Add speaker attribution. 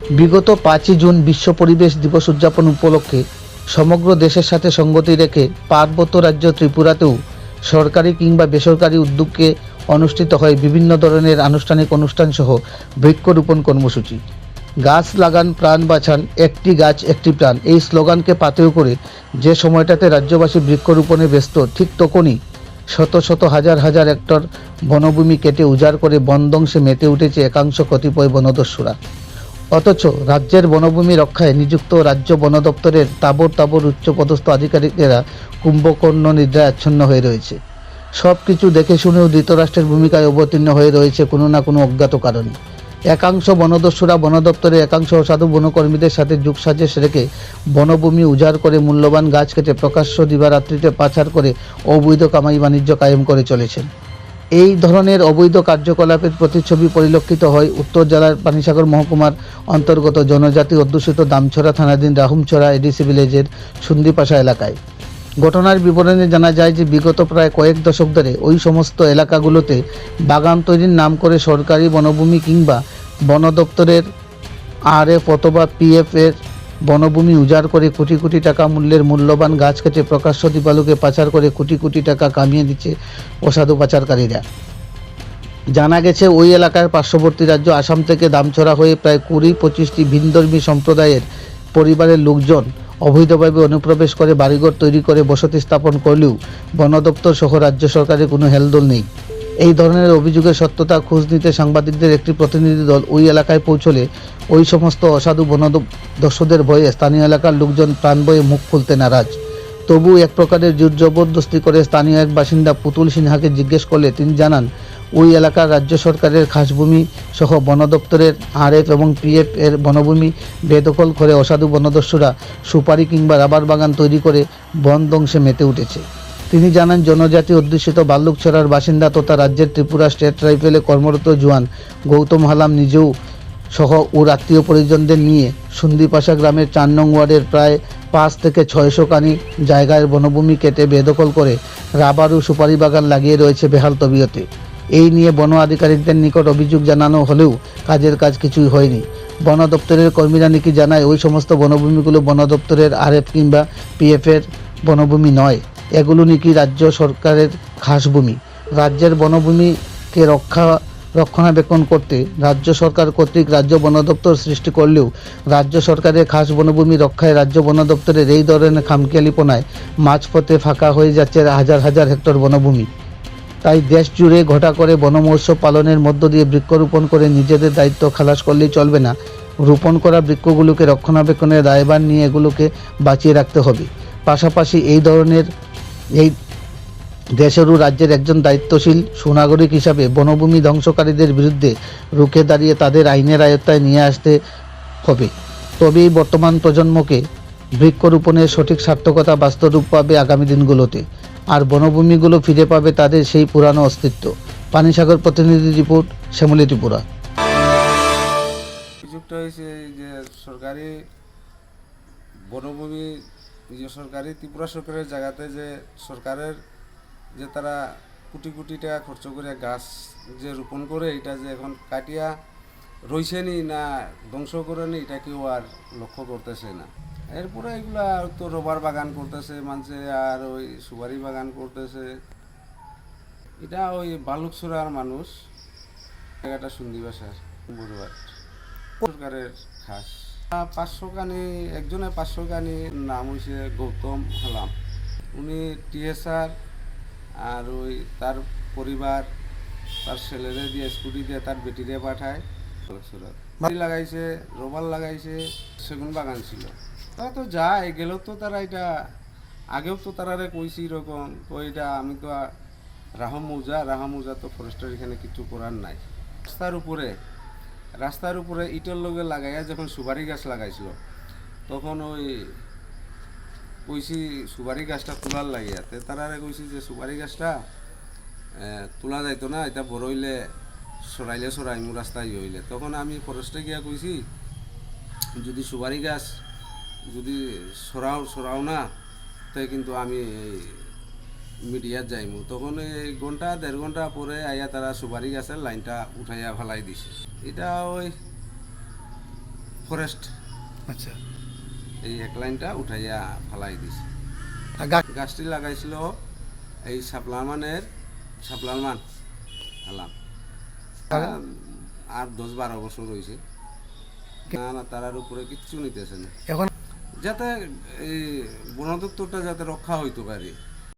Speaker 1: বিগত পাঁচই জুন বিশ্ব পরিবেশ দিবস উদযাপন উপলক্ষে সমগ্র দেশের সাথে সঙ্গতি রেখে পার্বত্য রাজ্য ত্রিপুরাতেও সরকারি কিংবা বেসরকারি উদ্যোগে অনুষ্ঠিত হয় বিভিন্ন ধরনের আনুষ্ঠানিক অনুষ্ঠান সহ বৃক্ষরোপণ কর্মসূচি। গাছ লাগান প্রাণ বাঁচান, একটি গাছ, একটি প্রাণ। এই স্লোগানকে পাথেয় করে যে সময়টাতে রাজ্যবাসী বৃক্ষরোপণে ব্যস্ত, ঠিক তখনই শত শত হাজার হাজার হেক্টর বনভূমি কেটে উজাড় করে বনধ্বংসে মেতে উঠেছে একাংশ কতিপয় বনদস্যুরা। অথচ রাজ্যের বনভূমি রক্ষায় নিযুক্ত রাজ্য বন দপ্তরের তাবর তাবর উচ্চপদস্থ আধিকারিকেরা কুম্ভকর্ণ নিদ্রায় আচ্ছন্ন হয়ে রয়েছে। সব কিছু দেখে শুনেও ধৃতরাষ্ট্রের ভূমিকায় অবতীর্ণ হয়ে রয়েছে কোনো না কোনো অজ্ঞাত কারণে একাংশ বনদস্যুরা বন দপ্তরের একাংশ অসাধু বনকর্মীদের সাথে যুগসাজেশ রেখে বনভূমি উজাড় করে মূল্যবান গাছ কেটে প্রকাশ্য দিবারাত্রিতে পাচার করে অবৈধ কামাই বাণিজ্য কায়েম করে চলেছেন। এই ধরনের অবৈধ কার্যকলাপের প্রতিচ্ছবি পরিলক্ষিত হয় উত্তর জেলার পানিসাগর মহকুমার অন্তর্গত জনজাতি অধ্যুষিত দামছড়া থানাধীন রাহুমছড়া এডিসি ভিলেজের সুন্দিপাশা এলাকায়। ঘটনার বিবরণে জানা যায় যে বিগত প্রায় কয়েক দশক ধরে ওই সমস্ত এলাকাগুলোতে বাগান তৈরির নাম করে সরকারি বনভূমি কিংবা বন দপ্তরের আরএফ অথবা পিএফ এর বনভূমি উজাড় করে কোটি কোটি টাকা মূল্যের মূল্যবান গাছ কেটে প্রকাশ্য দিবালুকে পাচার করে কোটি কোটি টাকা কামিয়ে দিচ্ছে অসাধু পাচারকারীরা। জানা গেছে, ওই এলাকার পার্শ্ববর্তী রাজ্য আসাম থেকে দামছড়া হয়ে প্রায় কুড়ি পঁচিশটি ভিনধর্মী সম্প্রদায়ের পরিবারের লোকজন অবৈধভাবে অনুপ্রবেশ করে বাড়িঘর তৈরি করে বসতি স্থাপন করলেও বন দপ্তর সহ রাজ্য সরকারের কোনো হেলদোল নেই। এই ধরনের অভিযোগের সত্যতা খোঁজ নিতে সাংবাদিকদের একটি প্রতিনিধি দল ওই এলাকায় পৌঁছলে ওই সমস্ত অসাধু বনদস্যুদের ভয়ে স্থানীয় এলাকার লোকজন প্রাণ বয়ে মুখ খুলতে নারাজ। তবু এক প্রকারের জোর জবরদস্তি করে স্থানীয় এক বাসিন্দা পুতুল সিনহাকে জিজ্ঞেস করলে তিনি জানান, ওই এলাকার রাজ্য সরকারের খাসভূমি সহ বন দপ্তরের আরএফ এবং পিএফ এর বনভূমি বেদখল করে অসাধু বনদস্যুরা সুপারি কিংবা রাবার বাগান তৈরি করে বন ধ্বংসে মেতে উঠেছে। তিনি জানান, জনজাতি অধ্যুষিত বাল্লুকছড়ার বাসিন্দা তথা রাজ্যের ত্রিপুরা স্টেট রাইফেলে কর্মরত জওয়ান গৌতম হালাম নিজেও সহ ওর আত্মীয় পরিজনদের নিয়ে সুন্দিপাশা গ্রামের চার নং ওয়ার্ডের প্রায় পাঁচ থেকে ছয়শো কানি জায়গায় বনভূমি কেটে বেদখল করে রাবার ও সুপারি বাগান লাগিয়ে রয়েছে বেহাল তবিয়তে। এই নিয়ে বন আধিকারিকদের নিকট অভিযোগ জানানো হলেও কাজের কাজ কিছুই হয়নি। বন দপ্তরের কর্মীরা নাকি জানায়, ওই সমস্ত বনভূমিগুলো বন দপ্তরের আরএফ কিংবা পিএফের বনভূমি নয়। এগুলো নাকি রাজ্য সরকারের খাস ভূমি রাজ্যের বনভূমিকে রক্ষা রক্ষণাবেক্ষণ করতে রাজ্য সরকার কর্তৃক রাজ্য বন দপ্তর সৃষ্টি করলেও রাজ্য সরকারের খাস বনভূমি রক্ষায় রাজ্য বন দপ্তরের এই ধরনের খামখেয়ালিপনায় মাঝপথে ফাঁকা হয়ে যাচ্ছে হাজার হাজার হেক্টর বনভূমি। তাই দেশ জুড়ে ঘটা করে বনমহোৎসব পালনের মধ্য দিয়ে বৃক্ষরোপণ করে নিজেদের দায়িত্ব খালাস করলেই চলবে না। রোপণ করা বৃক্ষগুলোকে রক্ষণাবেক্ষণের দায়ভার নিয়ে এগুলোকে বাঁচিয়ে রাখতে হবে। পাশাপাশি এই ধরনের এই দেশের ও রাজ্যের একজন দায়িত্বশীল সুনাগরিক হিসাবে বনভূমি ধ্বংসকারীদের বিরুদ্ধে রুখে দাঁড়িয়ে তাদের আইনের আয়ত্তায় নিয়ে আসতে হবে। তবেই বর্তমান প্রজন্মকে বৃক্ষরোপণের সঠিক সার্থকতা বাস্তবরূপ পাবে আগামী দিনগুলোতে। আর বনভূমিগুলো ফিরে পাবে তাদের সেই পুরানো অস্তিত্ব। পানিসাগর প্রতিনিধি রিপোর্ট, শ্যামলী ত্রিপুরা।
Speaker 2: হয়েছে যে সরকারি বনভূমি যে সরকারি ত্রিপুরা সরকারের জায়গাতে যে সরকারের যে তারা কোটি কোটি টাকা খরচ করে গাছ যে রোপণ করে এটা যে এখন কাটিয়া রইছে নি ধ্বংস করে নি, এটা কেউ আর লক্ষ্য করতেছে না। এরপরে এগুলা তো রবার বাগান করতেছে মানুষে আর ওই সুপারি বাগান করতেছে। এটা ওই বালুকসুরার মানুষ। জায়গাটা সুন্দিবাসার বড়ুয়ার সরকারের খাস। পাঁচশো কানি একজনে পাঁচশো কানি নাম হয়েছে গৌতম হালাম। উনি টিএসআর আর ওই তার পরিবার, তার ছেলেরে দিয়ে, স্কুটি দিয়ে তার বেটিরে পাঠায়। বাড়ি লাগাইছে রবার লাগাইছে, সেগুন বাগান ছিল। তারা তো যায়, গেলেও তো তারা এটা, আগেও তো তারারে কইছি এরকম, তো এটা আমি তো রাহম মৌজা রাহম মৌজা তো ফরেস্টের এখানে কিছু করার নাই। রাস্তার উপরে রাস্তার উপরে ইটের লগে লাগাইয়া যখন সুপারি গাছ লাগাইছিল, তখন ওই কইছি সুপারি গাছটা তোলার লাগিয়া। তে তারারে কইছি যে সুপারি গাছটা তোলা যাইতো না, এটা বড় হইলে সরাইলে সরাইমু রাস্তায় হইলে। তখন আমি ফরেস্টে গিয়া কইছি, যদি সুপারি গাছ যদি সরাও সরাও না তাই কিন্তু আমি মিডিয়াত যাইমু। তখন এই ঘণ্টা দেড় ঘণ্টা পরে আইয়া তারা সুপারি গাছের লাইনটা উঠাইয়া ফেলাই দিছে। এটা ওই ফরেস্ট
Speaker 3: আচ্ছা।
Speaker 2: এই এক লাইনটা উঠাইয়া ফালাই দিছে। গাছটি লাগাইছিল এই সাপলামানের সাপলালমান আলাম। আর দশ বারো বছর রয়েছে না না তারার উপরে কিচ্ছু নিতেছে না।
Speaker 3: এখন
Speaker 2: যাতে এই বন দপ্তরটা যাতে রক্ষা হইতে পারে।